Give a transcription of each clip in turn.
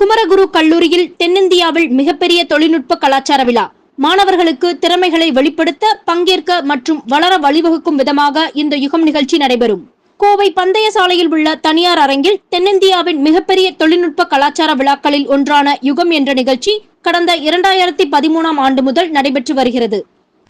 குமரகுரு கல்லூரியில் தென்னிந்தியாவில் மிகப்பெரிய தொழில்நுட்ப கலாச்சார விழா. மாணவர்களுக்கு திறமைகளை வெளிப்படுத்த பங்கேற்க மற்றும் வளர வழிவகுக்கும் விதமாக இந்த யுகம் நிகழ்ச்சி நடைபெறும். கோவை பந்தய சாலையில் உள்ள தனியார் அரங்கில் தென்னிந்தியாவின் மிகப்பெரிய தொழில்நுட்ப கலாச்சார விழாக்களில் ஒன்றான யுகம் என்ற நிகழ்ச்சி கடந்த இரண்டாயிரத்தி பதிமூணாம் ஆண்டு முதல் நடைபெற்று வருகிறது.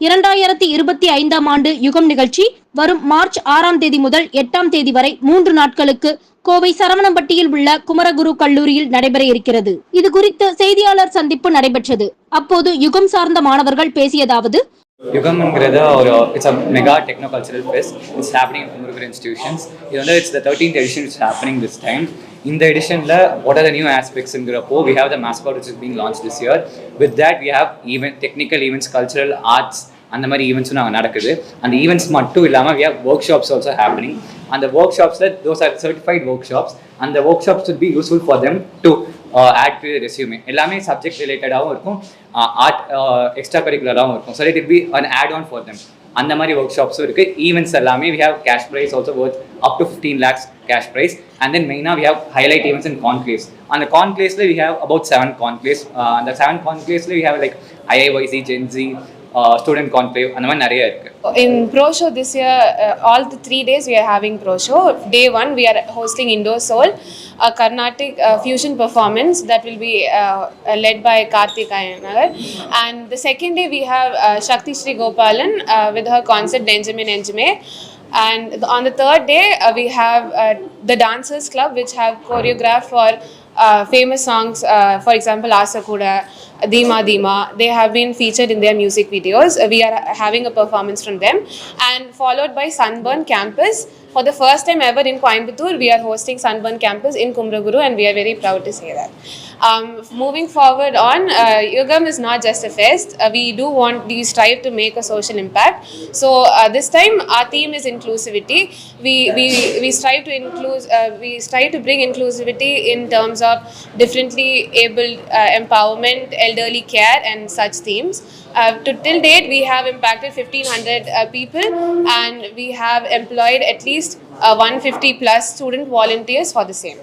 இரண்டாயிரத்தி இருபத்தி ஐந்தாம் ஆண்டு யுகம் நிகழ்ச்சி வரும் மார்ச் ஆறாம் தேதி முதல் எட்டாம் தேதி வரை மூன்று நாட்களுக்கு கோவை சரவணம்பட்டியில் உள்ள குமரகுரு கல்லூரியில் நடைபெற இருக்கிறது. இது குறித்து செய்தியாளர் சந்திப்பு நடைபெற்றது. அப்போது யுகம் சார்ந்த மாணவர்கள் பேசியதாவது யுகம்ங்கிறது ஒரு it's uh mega techno cultural fest it's happening Kumaraguru institutions இது வந்து it's the thirteen edition it's happening this time இந்த எடிஷனில் what are the new ஆஸ்பெக்ட்ஸுங்கிறப்போ we have the mascot which is being launch this year with that we have event technical events cultural arts அந்த மாதிரி ஈவெண்ட்ஸும் நாங்கள் நடக்குது. அந்த events மட்டும் இல்லாமல் we have workshops also happening அந்த ஒர்க் ஷாப்ஸில் those are certified workshops அந்த workshops will be useful for them to add to resume எல்லாமே சப்ஜெக்ட் ரிலேட்டடாகவும் இருக்கும். ஆர்ட் எக்ஸ்ட்ரா கரிக்குலராகவும் இருக்கும். So it be an add on for them அந்த மாதிரி ஒர்க் ஷாப்ஸும் இருக்குது ஈவெண்ட்ஸ் எல்லாமே we have cash prize also worth up to fifteen lakhs cash prize and then மெயினாக we have highlight events and conclaves அந்த கான்க்ளேஸில் we have about seven conclaves அந்த seven கான்க்ளேஸில் we have like IIYC gen Z student conclave அந்த மாதிரி நிறைய இருக்குது In Pro Show this year, uh, all the three days we are having Pro Show. Day one, we are hosting Indoor Soul, a Carnatic uh, fusion performance that will be uh, uh, led by Karthik Ayanagar. And the second day, we have uh, Shakti Sri Gopalan uh, with her concert Benjamin Enjime. And th- on the third day, uh, we have uh, the Dancers Club, which have choreographed for uh, famous songs, uh, for example, Asakuda, Dima Dima. They have been featured in their music videos. Uh, we are having a performance from them. And followed by Sunburn Campus. For the first time ever in Coimbatore, we are hosting Sunburn Campus in Kumraguru, and we are very proud to say that. Um, moving forward on, uh, Yugam is not just a fest. Uh, we do want, we strive to make a social impact. So uh, this time, our theme is inclusivity. We we, we strive to include, uh, we strive to bring inclusivity in terms of differently abled uh, empowerment, elderly care, and such themes. Uh, to till date, we have impacted 1,500 uh, people, and we have employed at least uh, 150 plus student volunteers for the same.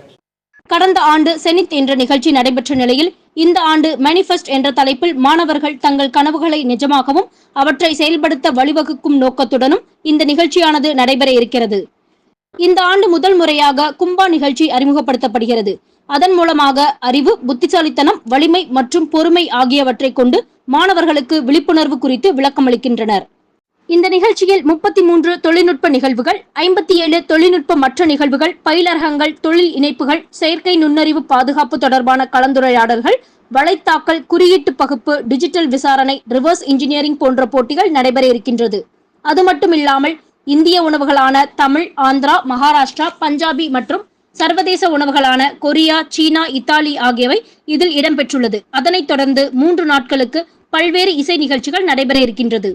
கடந்த ஆண்டு செனித் என்ற நிகழ்ச்சி நடைபெற்ற நிலையில் இந்த ஆண்டு manifest என்ற தலைப்பில் மாணவர்கள் தங்கள் கனவுகளை நிஜமாகவும் அவற்றை செயல்படுத்த வழிவகுக்கும் நோக்கத்துடனும் இந்த நிகழ்ச்சியானது நடைபெற இருக்கிறது. இந்த ஆண்டு முதல் முறையாக கும்பா நிகழ்ச்சி அறிமுகப்படுத்தப்படுகிறது. அதன் மூலமாக அறிவு புத்திசாலித்தனம் வலிமை மற்றும் பொறுமை ஆகியவற்றை கொண்டு மாணவர்களுக்கு விழிப்புணர்வு குறித்து விளக்கமளிக்கின்றனர். இந்த நிகழ்ச்சியில் முப்பத்தி மூன்று தொழில்நுட்ப நிகழ்வுகள் ஐம்பத்தி ஏழு தொழில்நுட்ப மற்ற நிகழ்வுகள் பயிலரகங்கள் தொழில் இணைப்புகள் செயற்கை நுண்ணறிவு பாதுகாப்பு தொடர்பான கலந்துரையாடல்கள் வலைத்தாக்கல் குறியீட்டு பகுப்பு டிஜிட்டல் விசாரணை ரிவர்ஸ் இன்ஜினியரிங் போன்ற போட்டிகள் நடைபெற இருக்கின்றது. அது மட்டுமில்லாமல் இந்திய உணவுகளான தமிழ் ஆந்திரா மகாராஷ்டிரா பஞ்சாபி மற்றும் சர்வதேச உணவுகளான கொரியா சீனா இத்தாலி ஆகியவை இதில் இடம்பெற்றுள்ளது. அதனைத் தொடர்ந்து மூன்று நாட்களுக்கு பல்வேறு இசை நிகழ்ச்சிகள் நடைபெற இருக்கின்றது.